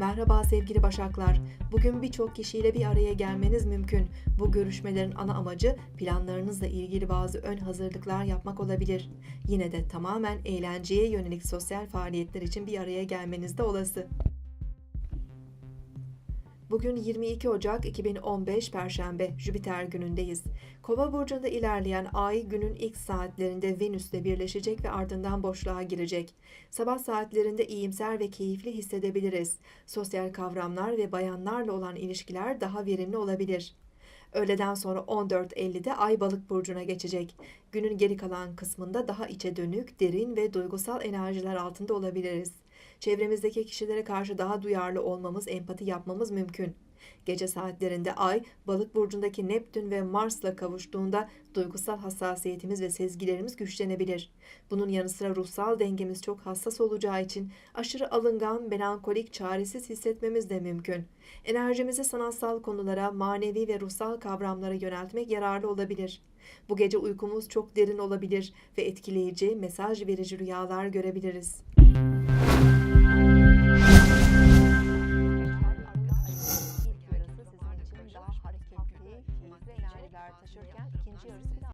Merhaba sevgili Başaklar. Bugün birçok kişiyle bir araya gelmeniz mümkün. Bu görüşmelerin ana amacı planlarınızla ilgili bazı ön hazırlıklar yapmak olabilir. Yine de tamamen eğlenceye yönelik sosyal faaliyetler için bir araya gelmeniz de olası. Bugün 22 Ocak 2015 Perşembe Jüpiter günündeyiz. Kova burcunda ilerleyen ay günün ilk saatlerinde Venüs'le birleşecek ve ardından boşluğa girecek. Sabah saatlerinde iyimser ve keyifli hissedebiliriz. Sosyal kavramlar ve bayanlarla olan ilişkiler daha verimli olabilir. Öğleden sonra 14.50'de Ay Balık burcuna geçecek. Günün geri kalan kısmında daha içe dönük, derin ve duygusal enerjiler altında olabiliriz. Çevremizdeki kişilere karşı daha duyarlı olmamız, empati yapmamız mümkün. Gece saatlerinde Ay, Balık burcundaki Neptün ve Mars'la kavuştuğunda duygusal hassasiyetimiz ve sezgilerimiz güçlenebilir. Bunun yanı sıra ruhsal dengemiz çok hassas olacağı için aşırı alıngan, melankolik, çaresiz hissetmemiz de mümkün. Enerjimizi sanatsal konulara, manevi ve ruhsal kavramlara yöneltmek yararlı olabilir. Bu gece uykumuz çok derin olabilir ve etkileyici, mesaj verici rüyalar görebiliriz. evler taşırken ikinci yarısı